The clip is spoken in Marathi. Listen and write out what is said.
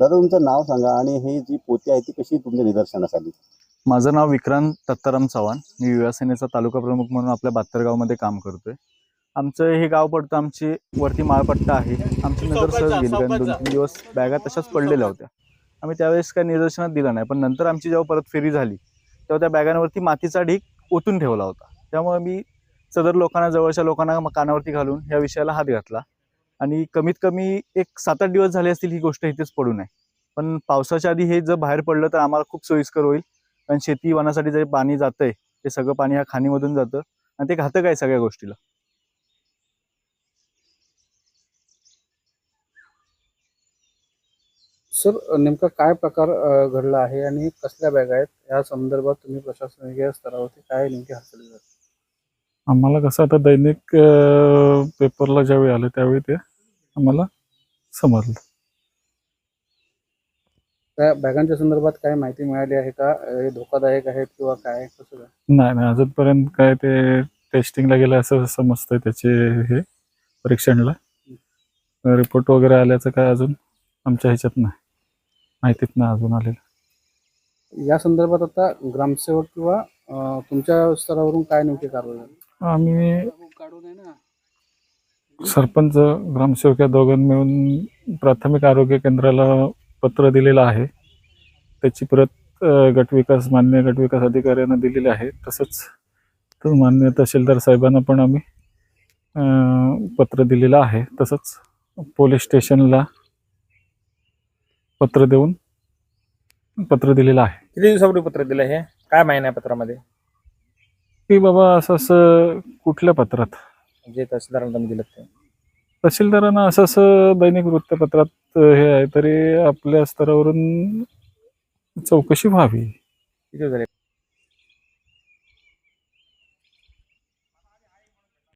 दादा तुमचं नाव सांगा आणि ही जी पोती आहे ती कशी तुमच्या निदर्शनास आली? माझं नाव विक्रांत दत्ताराम चव्हाण. मी युवासेनेचा तालुका प्रमुख म्हणून आपल्या बात्तरगावमध्ये काम करतोय. आमचं हे गाव पडतं आमची वरती माळपट्टा आहे. आमची नजर सहज गेली कारण दोन तीन दिवस बॅगा तशाच पडलेल्या होत्या. आम्ही त्यावेळेस काय निदर्शनात दिलं नाही पण नंतर आमची जेव्हा परत फेरी झाली तेव्हा त्या बॅगांवरती मातीचा ढीक ओतून ठेवला होता. त्यामुळे मी सदर लोकांना जवळच्या लोकांना कानावरती घालून या विषयाला हात घातला. आणि कमीत कमी एक सात आठ दिवस झाले असतील ही गोष्ट इथेच पडू नये. पण पावसाच्या आधी हे जर बाहेर पडलं तर आम्हाला खूप सोयीस्कर होईल. कारण शेती वनासाठी जे पाणी जातंय ते सगळं पाणी ह्या खाणीमधून जातं. आणि ते घातक आहे सगळ्या गोष्टीला. सर नेमका काय प्रकार घडला आहे आणि कसल्या बॅग आहेत? या संदर्भात तुम्ही प्रशासकीय स्तरावरती काय नेमके हालचाली झाल्या? आम्हाला कसं आता दैनिक पेपरला ज्यावेळी आलं त्यावेळी ते आम्हाला समजलं. त्या बॅगांच्या संदर्भात काय माहिती मिळाली आहे का? हे धोकादायक आहेत किंवा काय? कसं काय? नाही नाही. अजूनपर्यंत काय ते टेस्टिंगला गेलं असं समजतंय त्याचे हे परीक्षणला. रिपोर्ट वगैरे आल्याचं काय अजून आमच्या ह्याच्यात नाही. माहितीत नाही अजून आलेलं. या संदर्भात आता ग्रामसेवक किंवा अ, तुमच्या स्तरावरून काय नेमकी कारवाई झाली? आम्ही सरपंच ग्रामसेवक या दोघांनी मिळून प्राथमिक आरोग्य केंद्राला पत्र दिलेलं आहे. त्याची परत गटविकास मान्य गटविकास अधिकाऱ्यांना दिलेली आहे. तसंच तर मान्य तहसीलदार साहेबांना पण आम्ही पत्र दिलेलं आहे. तसंच पोलीस स्टेशनला पत्र देऊन पत्र दिलेलं आहे. किती दिवसापूर्वी पत्र दिलं हे? काय माहिती आहे पत्रामध्ये? की बाबा असं असं कुठल्या पत्रात? जे तहसीलदारांना तुम्ही दिलं ते तहसीलदारांना असं असं दैनिक वृत्तपत्रात हे आहे तरी आपल्या स्तरावरून चौकशी व्हावी. किती दिवस झाले